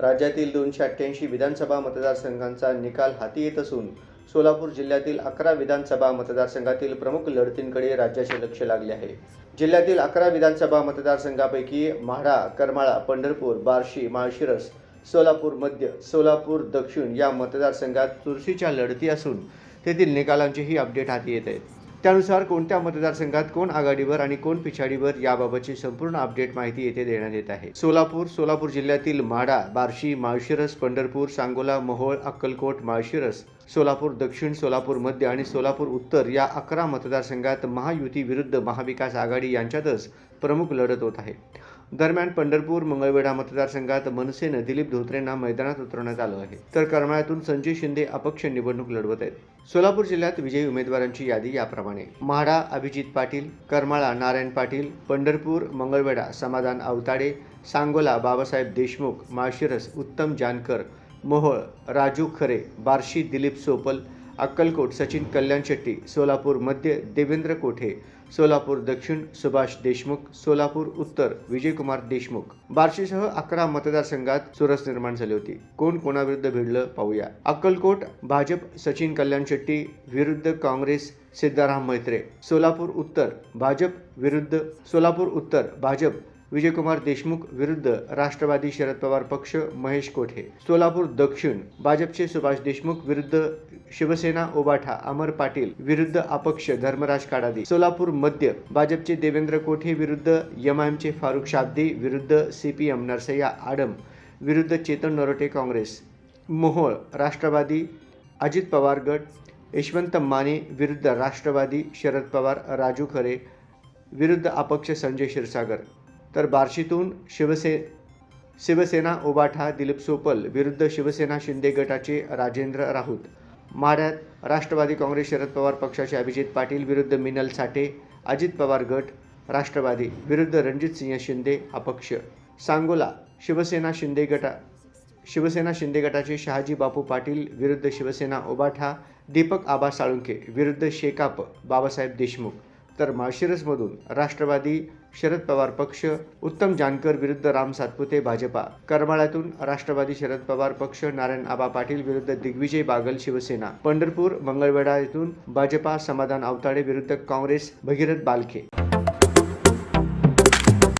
राज्यातील दोनशे अठ्ठ्याऐंशी विधानसभा मतदारसंघांचा निकाल हाती येत असून सोलापूर जिल्ह्यातील अकरा विधानसभा मतदारसंघातील प्रमुख लढतींकडे राज्याचे लक्ष लागले आहे. जिल्ह्यातील अकरा विधानसभा मतदारसंघापैकी म्हाडा करमाळा पंढरपूर बार्शी माळशिरस सोलापूर मध्य सोलापूर दक्षिण या मतदारसंघात चुरशीच्या लढती असून तेथील निकालांचेही अपडेट हाती येत आहेत त्यानुसार कोणत्या मतदारसंघात कोण आघाडीवर आणि कोण पिछाडीवर याबाबतची संपूर्ण अपडेट माहिती येथे देण्यात येत आहे. सोलापूर सोलापूर जिल्ह्यातील माढा बार्शी माळशिरस पंढरपूर सांगोला मोहोळ अक्कलकोट माळशिरस सोलापूर दक्षिण सोलापूर मध्य आणि सोलापूर उत्तर या अकरा मतदारसंघात महायुती विरुद्ध महाविकास आघाडी यांच्यातच प्रमुख लढत होत आहे. दरम्यान पंढरपूर मंगळवेढा मतदारसंघात मनसेनं दिलीप धोत्रेंना मैदानात उतरवण्यात आलं आहे. तर करमाळ्यातून संजय शिंदे अपक्ष निवडणूक लढवत आहेत. सोलापूर जिल्ह्यात विजयी उमेदवारांची यादी याप्रमाणे. म्हाडा अभिजित पाटील करमाळा नारायण पाटील पंढरपूर मंगळवेढा समाधान अवताडे सांगोला बाबासाहेब देशमुख माळशिरस उत्तम जानकर मोहोळ राजू खरे बार्शी दिलीप सोपल अक्कलकोट सचिन कल्याण शेट्टी सोलापूर मध्य देवेंद्र कोठे सोलापूर दक्षिण सुभाष देशमुख सोलापूर उत्तर विजयकुमार देशमुख. बार्शीसह अकरा मतदारसंघात चुरस निर्माण झाली होती. कोण कोणाविरुद्ध भिडलं पाहूया. अक्कलकोट भाजप सचिन कल्याण शेट्टी विरुद्ध काँग्रेस सिद्धाराम मैत्रे. सोलापूर उत्तर भाजप विरुद्ध सोलापूर उत्तर भाजप विजयकुमार देशमुख विरुद्ध राष्ट्रवादी शरद पवार पक्ष महेश कोठे? सोलापूर दक्षिण. भाजपचे सुभाष देशमुख विरुद्ध शिवसेना ओबाठा अमर पाटील विरुद्ध अपक्ष धर्मराज काडादी. सोलापूर मध्य. भाजपचे देवेंद्र कोठे विरुद्ध एमआयएमचे फारुख शाब्दी विरुद्ध सीपीएम नरसय्या आडम विरुद्ध चेतन नरोटे काँग्रेस. मोहोळ राष्ट्रवादी अजित पवार गट यशवंत माने विरुद्ध राष्ट्रवादी शरद पवार राजू खरे विरुद्ध अपक्ष संजय क्षीरसागर. तर बार्शीतून शिवसे शिवसेना उबाठा दिलीप सोपल विरुद्ध शिवसेना शिंदे गटाचे राजेंद्र राऊत. माढ्यात राष्ट्रवादी काँग्रेस शरद पवार पक्षाचे अभिजित पाटील विरुद्ध मिनल साठे अजित पवार गट राष्ट्रवादी विरुद्ध रणजितसिंह शिंदे अपक्ष. सांगोला शिवसेना शिंदे गटा शिवसेना शिंदे गटाचे शहाजी बापू पाटील विरुद्ध शिवसेना उबाठा दीपक आबा साळुंखे विरुद्ध शेकाप बाबासाहेब देशमुख. तर माळशिरसमधून राष्ट्रवादी शरद पवार पक्ष उत्तम जानकर विरुद्ध राम सातपुते भाजपा करमाळ्यातून राष्ट्रवादी शरद पवार पक्ष नारायण आबा पाटील विरुद्ध दिग्विजय बागल शिवसेना पंढरपूर मंगळवेढा येथून भाजपा समाधान अवताडे विरुद्ध काँग्रेस भगीरथ बालखे.